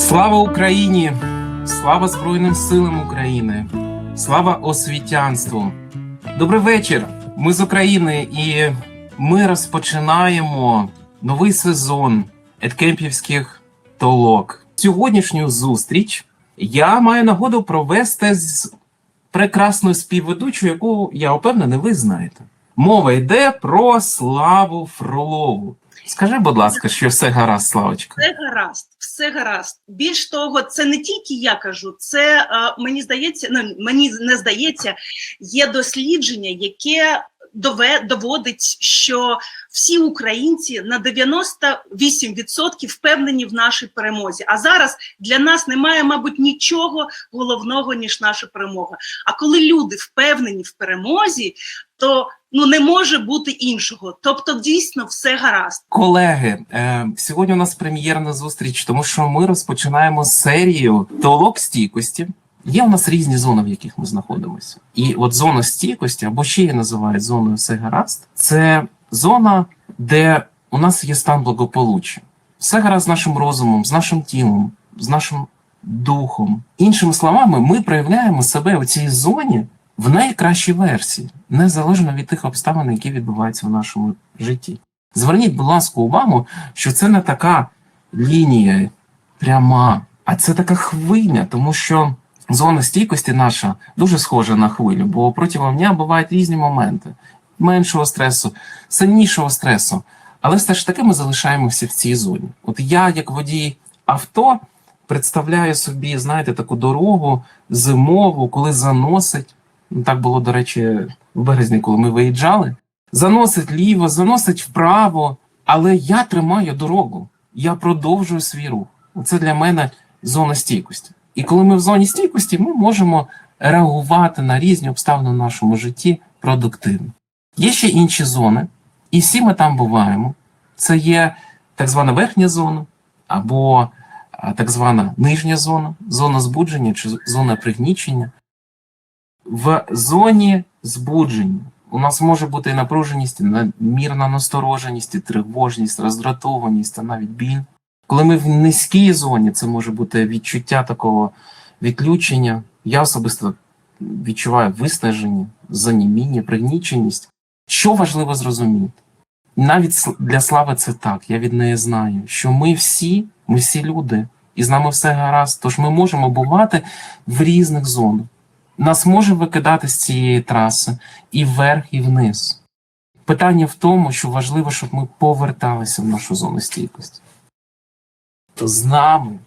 Слава Україні! Слава Збройним силам України! Слава освітянству! Добрий вечір! Ми з України і ми розпочинаємо новий сезон еткемпівських толок. Сьогоднішню зустріч я маю нагоду провести з прекрасною співведучою, яку я впевнений, ви знаєте. Мова йде про Славу Фролову. Скажи, будь ласка, що все гаразд, Славочка. Все гаразд, все гаразд. Більш того, це не тільки я кажу, це е, мені здається, ну мені не здається, є дослідження, яке дове, доводить, що всі українці на 98% впевнені в нашій перемозі. А зараз для нас немає, мабуть, нічого головного ніж наша перемога. А коли люди впевнені в перемозі, то ну не може бути іншого. Тобто, дійсно, все гаразд. Колеги, е, сьогодні у нас прем'єрна зустріч, тому що ми розпочинаємо серію толок стійкості. Є у нас різні зони, в яких ми знаходимося. І от зона стійкості, або ще її називають зоною все гаразд, це зона, де у нас є стан благополуччя. Все гаразд з нашим розумом, з нашим тілом, з нашим духом. Іншими словами, ми проявляємо себе у цій зоні в найкращій версії, незалежно від тих обставин, які відбуваються в нашому житті. Зверніть, будь ласка, увагу, що це не така лінія пряма, а це така хвиля, тому що зона стійкості наша дуже схожа на хвилю, бо протягом дня бувають різні моменти меншого стресу, сильнішого стресу. Але все ж таки ми залишаємося в цій зоні. От я, як водій авто, представляю собі, знаєте, таку дорогу зимову, коли заносить. Так було, до речі, в березні, коли ми виїжджали. Заносить ліво, заносить вправо, але я тримаю дорогу, я продовжую свій рух. Це для мене зона стійкості. І коли ми в зоні стійкості, ми можемо реагувати на різні обставини в нашому житті продуктивно. Є ще інші зони, і всі ми там буваємо. Це є так звана верхня зона, або так звана нижня зона, зона збудження чи зона пригнічення. В зоні збудження у нас може бути напруженість, і настороженість, тривожність, роздратованість, та навіть біль. Коли ми в низькій зоні, це може бути відчуття такого відключення. Я особисто відчуваю виснаження, заніміння, пригніченість. Що важливо зрозуміти? Навіть для слави це так, я від неї знаю, що ми всі, ми всі люди, і з нами все гаразд, тож ми можемо бувати в різних зонах. Нас може викидати з цієї траси і вверх, і вниз. Питання в тому, що важливо, щоб ми поверталися в нашу зону стійкості. То з нами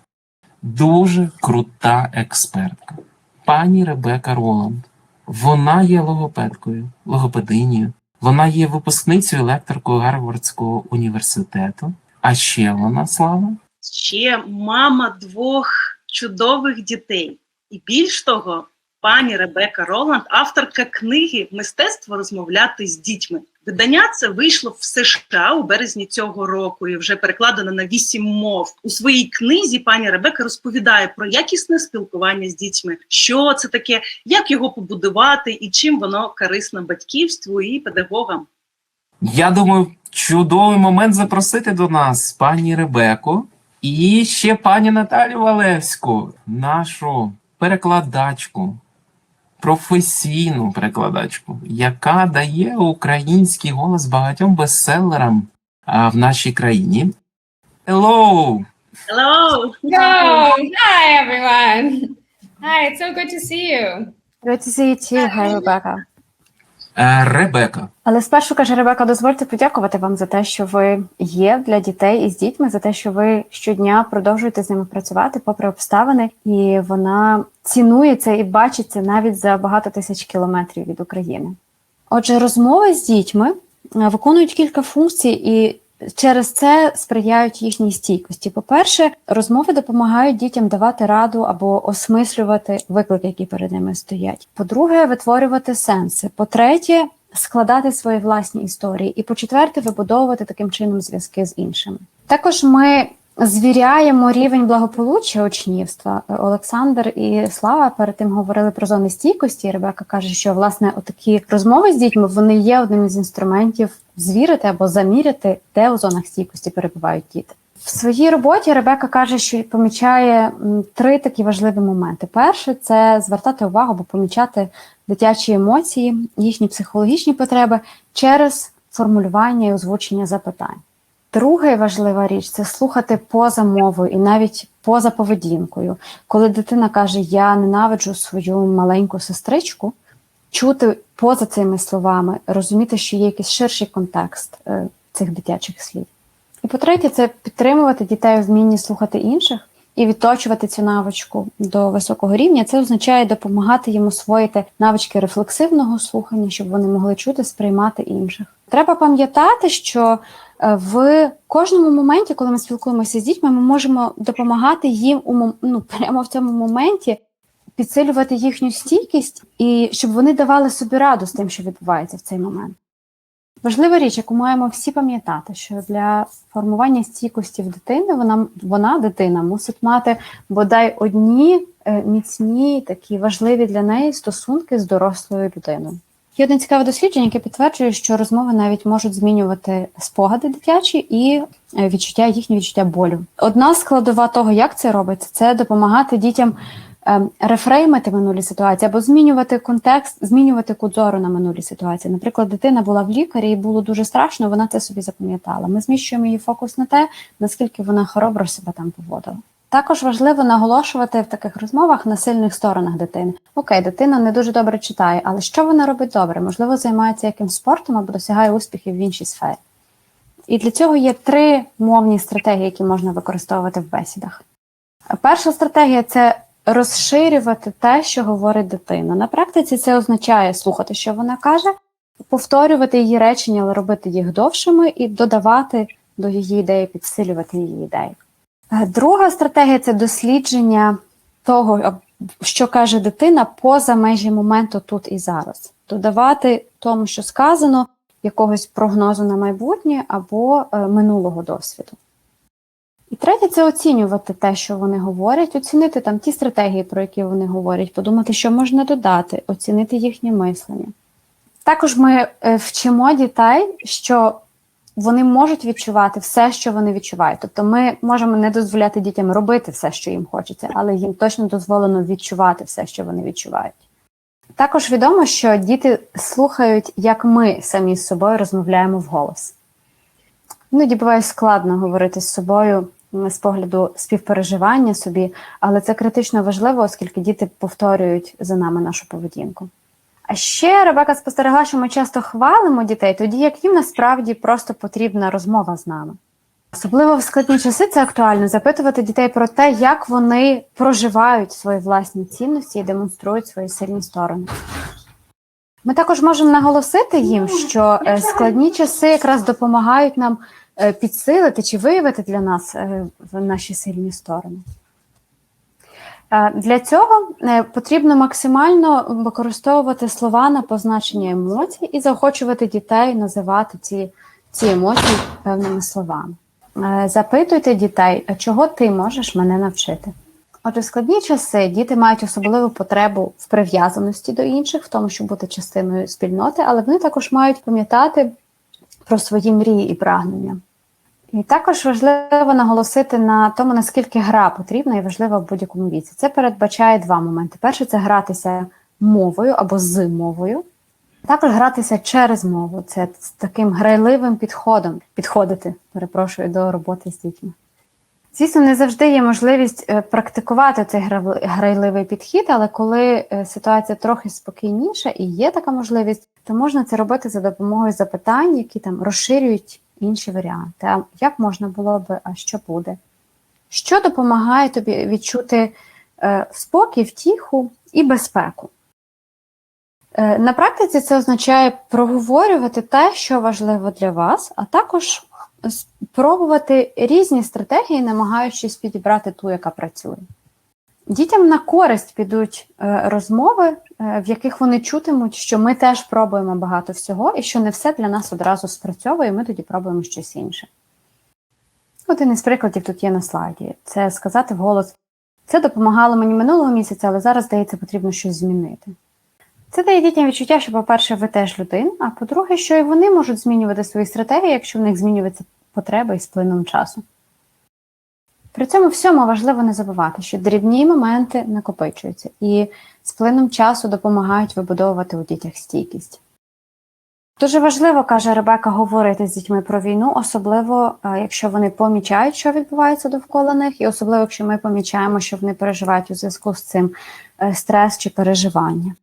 дуже крута експертка, пані Ребека Роланд. Вона є логопедкою, логопединію. Вона є випускницею лекторкою Гарвардського університету. А ще вона слава. ще мама двох чудових дітей. І більш того, пані Ребека Роланд, авторка книги Мистецтво розмовляти з дітьми. Видання це вийшло в США у березні цього року і вже перекладено на вісім мов. У своїй книзі пані Ребека розповідає про якісне спілкування з дітьми, що це таке, як його побудувати і чим воно корисно батьківству і педагогам. Я думаю, чудовий момент запросити до нас пані Ребеку і ще пані Наталю Валевську, нашу перекладачку, професійну перекладачку, яка дає український голос багатьом бестселерам а, в нашій країні. Hello! Hello! Hello! hi everyone. Hi, it's so good to see you. Good to see you too, hi, Rebecca. Е, Ребека. Але спершу каже Ребека, дозвольте подякувати вам за те, що ви є для дітей і з дітьми, за те, що ви щодня продовжуєте з ними працювати попри обставини, і вона цінується і бачиться навіть за багато тисяч кілометрів від України. Отже, розмови з дітьми е, виконують кілька функцій і через це сприяють їхній стійкості. По-перше, розмови допомагають дітям давати раду або осмислювати виклики, які перед ними стоять. По-друге, витворювати сенси. По-третє, складати свої власні історії. І по-четверте, вибудовувати таким чином зв'язки з іншими. Також ми звіряємо рівень благополуччя учнівства. Олександр і Слава перед тим говорили про зони стійкості. Ребека каже, що власне отакі розмови з дітьми вони є одним із інструментів звірити або заміряти, де у зонах стійкості перебувають діти. В своїй роботі Ребека каже, що помічає три такі важливі моменти. Перше це звертати увагу або помічати дитячі емоції, їхні психологічні потреби через формулювання і озвучення запитань. Друга важлива річ це слухати поза мовою і навіть поза поведінкою. Коли дитина каже Я ненавиджу свою маленьку сестричку, чути поза цими словами, розуміти, що є якийсь ширший контекст е, цих дитячих слів. І по-третє, це підтримувати дітей у вмінні слухати інших і відточувати цю навичку до високого рівня. Це означає допомагати їм освоїти навички рефлексивного слухання, щоб вони могли чути, сприймати інших. Треба пам'ятати, що е, в кожному моменті, коли ми спілкуємося з дітьми, ми можемо допомагати їм у ну, прямо в цьому моменті підсилювати їхню стійкість і щоб вони давали собі раду з тим, що відбувається в цей момент. Важлива річ, яку маємо всі пам'ятати, що для формування стійкості в дитини вона, вона дитина, мусить мати бодай одні е, міцні, такі важливі для неї стосунки з дорослою людиною. Є одне цікаве дослідження, яке підтверджує, що розмови навіть можуть змінювати спогади дитячі і е, відчуття їхнє відчуття болю. Одна складова того, як це робиться, це допомагати дітям рефреймити минулі ситуації або змінювати контекст, змінювати кут зору на минулі ситуації. Наприклад, дитина була в лікарі і було дуже страшно, вона це собі запам'ятала. Ми зміщуємо її фокус на те, наскільки вона хоробро себе там поводила. Також важливо наголошувати в таких розмовах на сильних сторонах дитини. Окей, дитина не дуже добре читає, але що вона робить добре? Можливо, займається якимсь спортом або досягає успіхів в іншій сфері. І для цього є три мовні стратегії, які можна використовувати в бесідах. Перша стратегія це розширювати те, що говорить дитина. На практиці це означає слухати, що вона каже, повторювати її речення, але робити їх довшими і додавати до її ідеї, підсилювати її ідеї. Е, Друга стратегія це дослідження того, що каже дитина поза межі моменту тут і зараз. Додавати тому, що сказано, якогось прогнозу на майбутнє або е, минулого досвіду. І третє це оцінювати те, що вони говорять, оцінити там ті стратегії, про які вони говорять, подумати, що можна додати, оцінити їхнє мислення. Також ми е, вчимо дітей, що вони можуть відчувати все, що вони відчувають. Тобто ми можемо не дозволяти дітям робити все, що їм хочеться, але їм точно дозволено відчувати все, що вони відчувають. Також відомо, що діти слухають, як ми самі з собою розмовляємо вголос. Іноді буває складно говорити з собою з погляду співпереживання собі, але це критично важливо, оскільки діти повторюють за нами нашу поведінку. А ще Ребека спостерегла, що ми часто хвалимо дітей, тоді як їм насправді просто потрібна розмова з нами. Особливо в складні часи це актуально запитувати дітей про те, як вони проживають свої власні цінності і демонструють свої сильні сторони. Ми також можемо наголосити їм, що е, складні часи якраз допомагають нам е, підсилити чи виявити для нас е, наші сильні сторони. Е, Для цього е, потрібно максимально використовувати слова на позначення емоцій і заохочувати дітей називати ці, ці емоції певними словами. Е, Запитуйте дітей, чого ти можеш мене навчити. Отже, в складні часи діти мають особливу потребу в прив'язаності до інших, в тому, щоб бути частиною спільноти, але вони також мають пам'ятати про свої мрії і прагнення. І також важливо наголосити на тому, наскільки гра потрібна і важлива в будь-якому віці. Це передбачає два моменти. Перше це гратися мовою або з мовою. Також гратися через мову. Це з таким грайливим підходом підходити, перепрошую, до роботи з дітьми. Звісно, не завжди є можливість е, практикувати цей грайливий підхід, але коли е, ситуація трохи спокійніша і є така можливість, то можна це робити за допомогою запитань, які там розширюють інші варіанти. А як можна було би, а що буде? Що допомагає тобі відчути е, спокій, втіху і безпеку? На практиці це означає проговорювати те, що важливо для вас, а також спробувати різні стратегії, намагаючись підібрати ту, яка працює. Дітям на користь підуть е, розмови, е, в яких вони чутимуть, що ми теж пробуємо багато всього, і що не все для нас одразу спрацьовує, і ми тоді пробуємо щось інше. Один із прикладів тут є на слайді: це сказати вголос: це допомагало мені минулого місяця, але зараз, здається, потрібно щось змінити. Це дає дітям відчуття, що, по-перше, ви теж людина, а по-друге, що і вони можуть змінювати свої стратегії, якщо в них змінюються потреби із плином часу. При цьому всьому важливо не забувати, що дрібні моменти накопичуються і з плином часу допомагають вибудовувати у дітях стійкість. Дуже важливо, каже Ребека, говорити з дітьми про війну, особливо е, якщо вони помічають, що відбувається довкола них, і особливо, якщо ми помічаємо, що вони переживають у зв'язку з цим е, стрес чи переживання.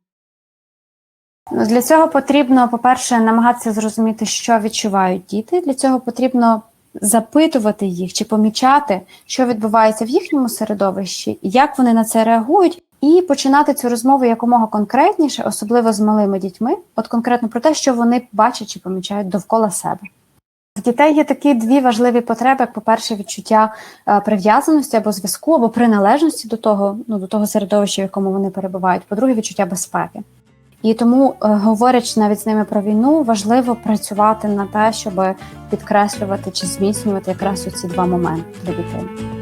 Ну, Для цього потрібно, по-перше, намагатися зрозуміти, що відчувають діти. Для цього потрібно запитувати їх чи помічати, що відбувається в їхньому середовищі, як вони на це реагують, і починати цю розмову якомога конкретніше, особливо з малими дітьми, от конкретно про те, що вони бачать чи помічають довкола себе. В дітей є такі дві важливі потреби: як, по-перше, відчуття е, прив'язаності або зв'язку, або приналежності до того, ну до того середовища, в якому вони перебувають. По-друге, відчуття безпеки. І тому, е, говорячи навіть з ними про війну, важливо працювати на те, щоб підкреслювати чи зміцнювати якраз ці два моменти для дітей.